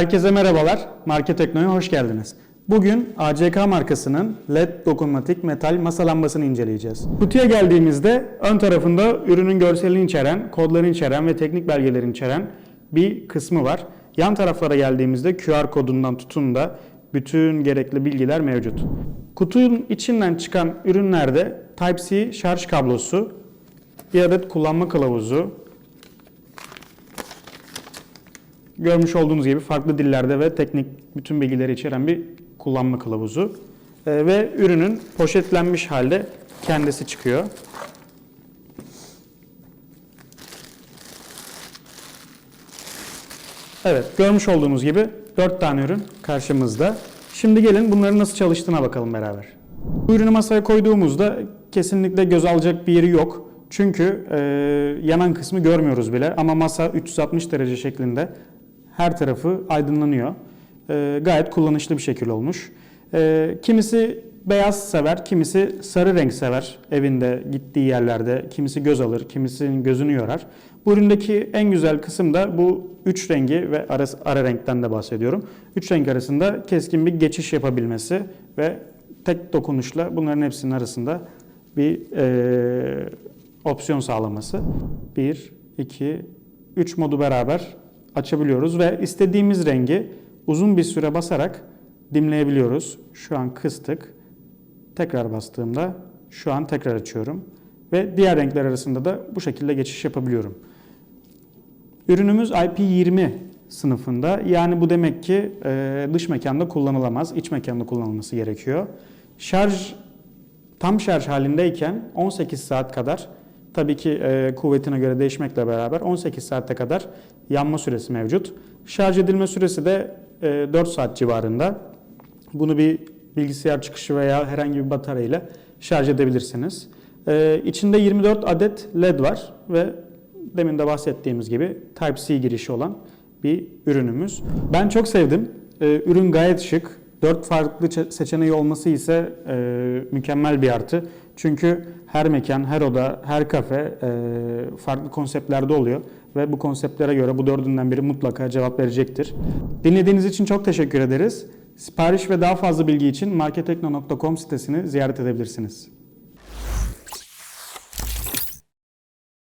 Herkese merhabalar. Market Tekno'ya hoş geldiniz. Bugün ACK markasının LED dokunmatik metal masa lambasını inceleyeceğiz. Kutuya geldiğimizde ön tarafında ürünün görselini içeren, kodlarını içeren ve teknik belgelerini içeren bir kısmı var. Yan taraflara geldiğimizde QR kodundan tutun da bütün gerekli bilgiler mevcut. Kutunun içinden çıkan ürünlerde Type-C şarj kablosu, bir adet kullanma kılavuzu, Görmüş olduğunuz gibi farklı dillerde ve teknik bütün bilgileri içeren bir kullanma kılavuzu. Ee, ve ürünün poşetlenmiş halde kendisi çıkıyor. Evet, görmüş olduğunuz gibi 4 tane ürün karşımızda. Şimdi gelin bunların nasıl çalıştığına bakalım beraber. Bu ürünü masaya koyduğumuzda kesinlikle göz alacak bir yeri yok. Çünkü e, yanan kısmı görmüyoruz bile ama masa 360 derece şeklinde her tarafı aydınlanıyor. E, gayet kullanışlı bir şekil olmuş. E, kimisi beyaz sever, kimisi sarı renk sever evinde gittiği yerlerde. Kimisi göz alır, kimisinin gözünü yorar. Bu üründeki en güzel kısım da bu üç rengi ve ara, ara renkten de bahsediyorum. Üç renk arasında keskin bir geçiş yapabilmesi ve tek dokunuşla bunların hepsinin arasında bir e, opsiyon sağlaması. 1, 2, 3 modu beraber açabiliyoruz ve istediğimiz rengi uzun bir süre basarak dimleyebiliyoruz. Şu an kıstık. Tekrar bastığımda şu an tekrar açıyorum. Ve diğer renkler arasında da bu şekilde geçiş yapabiliyorum. Ürünümüz IP20 sınıfında. Yani bu demek ki e, dış mekanda kullanılamaz, iç mekanda kullanılması gerekiyor. Şarj tam şarj halindeyken 18 saat kadar tabii ki e, kuvvetine göre değişmekle beraber 18 saate kadar yanma süresi mevcut. Şarj edilme süresi de e, 4 saat civarında. Bunu bir bilgisayar çıkışı veya herhangi bir batarya ile şarj edebilirsiniz. E, içinde 24 adet LED var ve demin de bahsettiğimiz gibi Type-C girişi olan bir ürünümüz. Ben çok sevdim. E, ürün gayet şık. 4 farklı çe- seçeneği olması ise e, mükemmel bir artı. Çünkü her mekan, her oda, her kafe e, farklı konseptlerde oluyor ve bu konseptlere göre bu dördünden biri mutlaka cevap verecektir. Dinlediğiniz için çok teşekkür ederiz. Sipariş ve daha fazla bilgi için marketekno.com sitesini ziyaret edebilirsiniz.